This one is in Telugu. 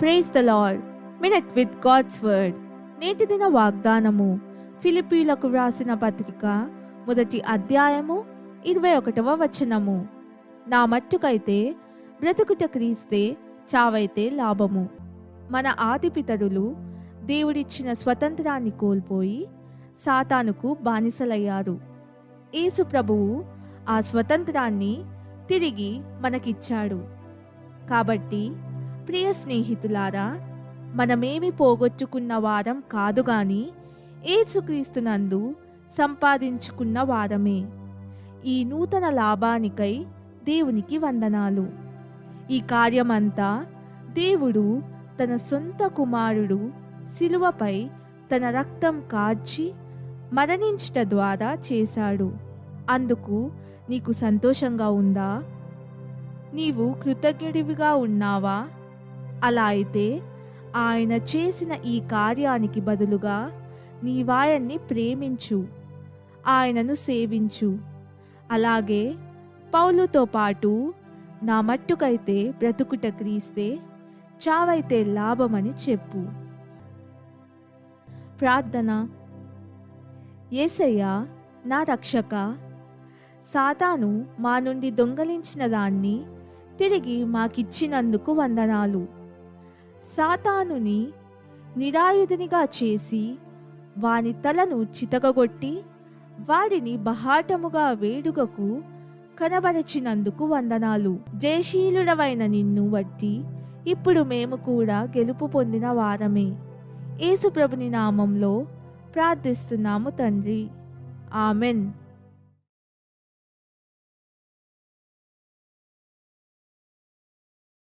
Praise the lord minute with God's word నేటి దిన వాగ్దానము. ఫిలిపీలకు వ్రాసిన పత్రిక మొదటి అధ్యాయము ఇరవై ఒకటవ వచనము. నా మట్టుకైతే బ్రతుకుట క్రీస్తే చావైతే లాభము. మన ఆదిపితరులు దేవుడిచ్చిన స్వతంత్రాన్ని కోల్పోయి సాతానుకు బానిసలయ్యారు. యేసు ప్రభువు ఆ స్వతంత్రాన్ని తిరిగి మనకిచ్చాడు. కాబట్టి ప్రియ స్నేహితులారా మనమేమి పోగొట్టుకున్న వారం కాదు గాని ఏసుక్రీస్తునందు సంపాదించుకున్న వారమే. ఈ నూతన లాభానికై దేవునికి వందనాలు. ఈ కార్యమంతా దేవుడు తన సొంత కుమారుడు శిలువపై తన రక్తం కాచి మరణించుట ద్వారా చేశాడు. అందుకు నీకు సంతోషంగా ఉందా? నీవు కృతజ్ఞుడివిగా ఉన్నావా? అలా అయితే ఆయన చేసిన ఈ కార్యానికి బదులుగా నీవాయన్ని ప్రేమించు ఆయనను సేవించు. అలాగే పౌలుతో పాటు నా మట్టుకైతే బ్రతుకుట క్రీస్తే చావైతే లాభమని చెప్పు. ప్రార్థన. ఏసయ్య నా రక్షక సాతాను మా నుండి దొంగలించిన దాన్ని తిరిగి మాకిచ్చినందుకు వందనాలు. సాతానుని నిరాయుధనిగా చేసి వాని తలను చితకగొట్టి వాడిని బహాటముగా వేడుకకు కనబరచినందుకు వందనాలు. జయశీలుడవైన నిన్ను బట్టి ఇప్పుడు మేము కూడా గెలుపు పొందిన వారమే. యేసుప్రభుని నామంలో ప్రార్థిస్తున్నాము తండ్రి. ఆమెన్.